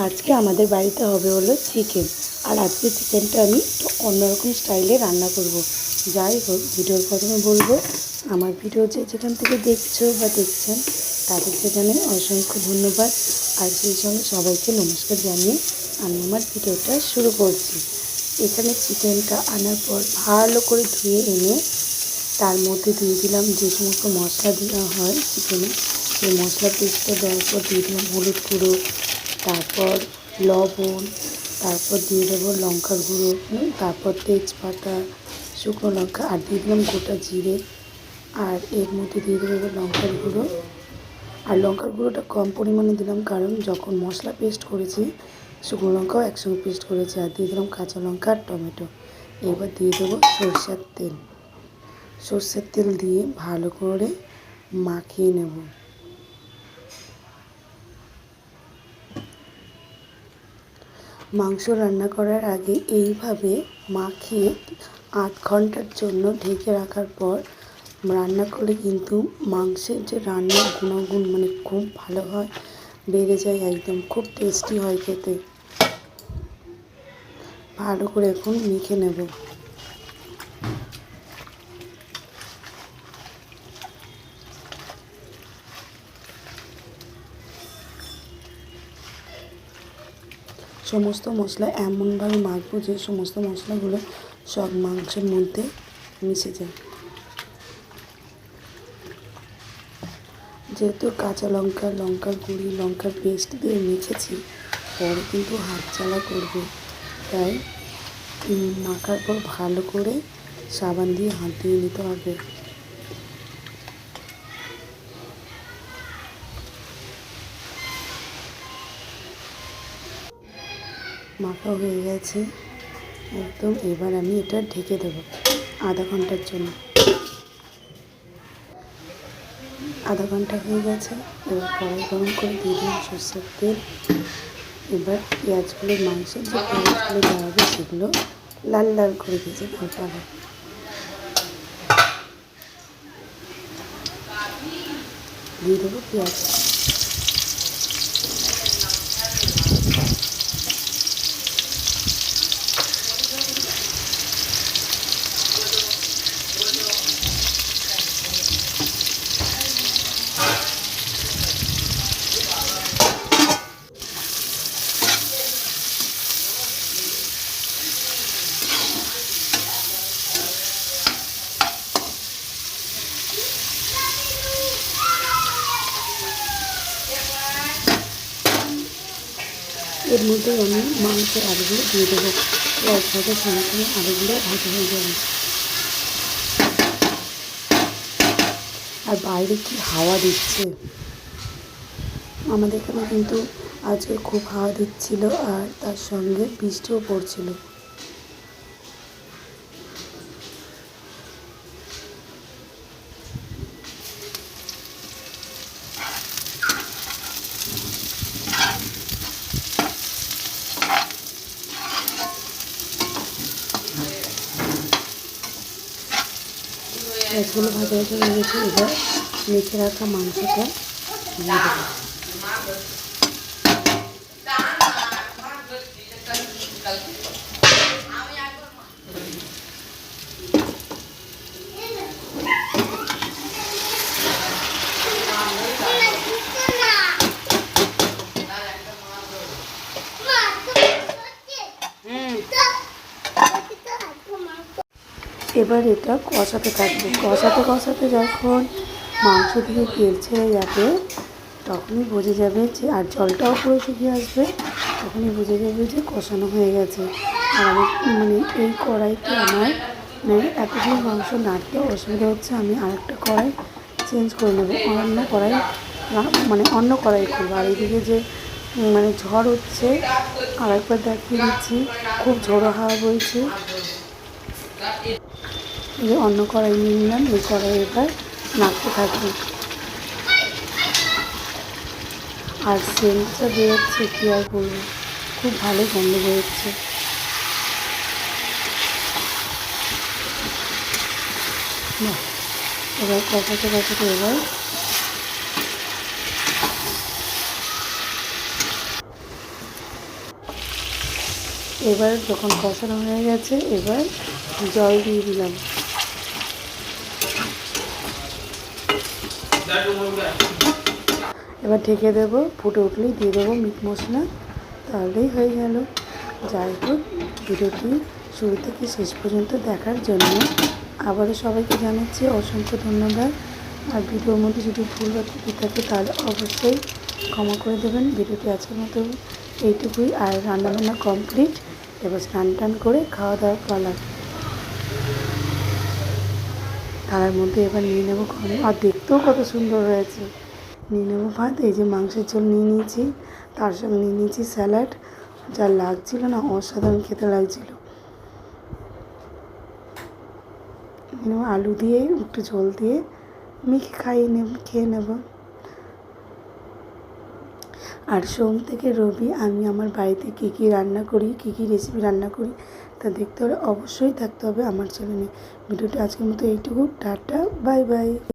আজকে আমাদের বাড়িতে হবে হলো চিকেন আর আজকে চিকেনটা আমি একটু অন্যরকম স্টাইলে রান্না করব। যাই হোক, ভিডিওর প্রথমে বলব, আমার ভিডিও যে যেখান থেকে দেখছ বা দেখছেন তাদেরকে জানাই অসংখ্য ধন্যবাদ। আর সেই সঙ্গে সবাইকে নমস্কার জানিয়ে আমি আমার ভিডিওটা শুরু করছি। এখানে চিকেনটা আনার পর ভালো করে ধুয়ে এনে তার মধ্যে দিয়ে দিলাম যে সমস্ত মশলা দেওয়া হয় চিকেনে সেই মশলা পেস্টটা দেওয়ার পর দিয়ে দিলাম হলুদ গুঁড়ো তারপর লবণ, তারপর দিয়ে দেবো লঙ্কার গুঁড়ো তারপর তেজপাতা, শুকনো লঙ্কা আর দিয়ে দিলাম গোটা জিরে। আর এর মধ্যে দিয়ে দেবো লঙ্কার গুঁড়ো। আর লঙ্কার গুঁড়োটা কম পরিমাণে দিলাম কারণ যখন মশলা পেস্ট করেছি, শুকনো লঙ্কাও একসঙ্গে পেস্ট করেছি আর দিয়ে দিলাম কাঁচা লঙ্কা আর টমেটো। এবার দিয়ে দেবো সরষের তেল। সর্ষের তেল দিয়ে ভালো করে মাখিয়ে নেব। মাংস রান্না করার আগে এইভাবে মাখিয়ে আধ ঘণ্টার জন্য ঢেকে রাখার পর রান্না করলে কিন্তু মাংসের যে রান্নার গুণাগুণ মানে খুব ভালো হয়, বেড়ে যায় একদম, খুব টেস্টি হয় খেতে। ভালো করে এখন মেখে নেব। সমস্ত মশলা এমনভাবে মাখবো যে সমস্ত মশলাগুলো সব মাংসের মধ্যে মিশে যায়। যেহেতু কাঁচা লঙ্কা লঙ্কার গুঁড়ি লঙ্কার পেস্ট দিয়ে মেখেছি, পরে কিন্তু হাত চালা করবে। তাই মাখার পর ভালো করে সাবান দিয়ে হাত দিয়ে নিতে হবে। মাখা হয়ে গেছে। একদম, এবার আমি এটা ঢেকে দেবো আধা ঘণ্টার জন্য। আধা ঘণ্টা হয়ে গেছে, এবার কড়াই গরম করে দিয়ে দিলাম সর্ষের তেল। এবার পেঁয়াজগুলো মাংস যে পেঁয়াজগুলো দেওয়া হবে সেগুলো লাল লাল করে ফেলতে হবে। দিয়ে দেবো পেঁয়াজ। এর মধ্যে আমি মাংসের আলুগুলো দিয়ে দেবো। ভাজার সঙ্গে সঙ্গে আলুগুলো ভাজা হয়ে যাবে। আর বাইরে কি হাওয়া দিচ্ছে? আমাদের এখানে কিন্তু আজকে খুব হাওয়া দিচ্ছিল আর তার সঙ্গে বৃষ্টিও পড়ছিল। পেঁয়াজগুলো ভাজা ভাজা হয়ে গেছে এবার মেখে রাখা মাংসটা। দিয়ে দেবো এবার এটা কষাতে থাকবে। কষাতে কষাতে যখন মাংস থেকে তেল ছেড়ে যাবে, তখনই বোঝা যাবে যে, আর জলটাও পুরো শুকিয়ে আসবে, তখনই বোঝা যাবে যে কষানো হয়ে গেছে। আর মানে এই কড়াইতে আমার মানে এতগুলো মাংস নাড়তে অসুবিধা হচ্ছে, আমি আরেকটা কড়াই চেঞ্জ করে নেব। অন্য কড়াই মানে অন্য কড়াই করব। আর এদিকে যে মানে ঝড় হচ্ছে, আরেকবার দেখিয়ে দিচ্ছি, খুব ঝোড়ো হাওয়া বইছে। এই অন্য কড়াই নিয়ে নিলাম, এই কড়াই এবার নাড়তে থাকবে। আর সেন্টটা বেরোচ্ছে কী আর বলব? খুব ভালো গন্ধ বেরোচ্ছে। এবার কষাতে কষাতে এবার এবার যখন কষানো হয়ে গেছে, এবার জল দিয়ে দিলাম। এবার ঢেকে দেবো, ফুটে উঠলেই দিয়ে দেবো মিট মশলা। তাহলেই হয়ে গেল। যাই হোক, ভিডিওটি শুরু থেকে শেষ পর্যন্ত দেখার জন্য আবারও সবাইকে জানাচ্ছি অসংখ্য ধন্যবাদ। আর ভিডিওর মধ্যে যদি ভুল বা ত্রুটি থাকে, তাহলে অবশ্যই ক্ষমা করে দেবেন। ভিডিওটি আজকের মতো এইটুকুই। আর রান্নাবান্না কমপ্লিট। এবার স্নান টান করে খাওয়া দাওয়া পালা থালার মধ্যে এবার নিয়ে নেব গরম আর দেখতেও কত সুন্দর হয়েছে। নিয়ে নেব ভাত, এই যে মাংসের ঝোল নিয়ে নিয়েছি। তার সঙ্গে নিয়ে নিয়েছি স্যালাড। যা লাগছিল না, অসাধারণ খেতে লাগছিল। আলু দিয়ে, একটু ঝোল দিয়ে মেখে খাইয়ে নেব, খেয়ে নেব। আর সোম থেকে রবি আমি আমার বাড়িতে কী কী রান্না করি, কী কী রেসিপি রান্না করি তা দেখতে হলে অবশ্যই থাকতে হবে আমার চ্যানেলে। ভিডিওটা আজকের মতো এইটুকু। Tata, bye bye.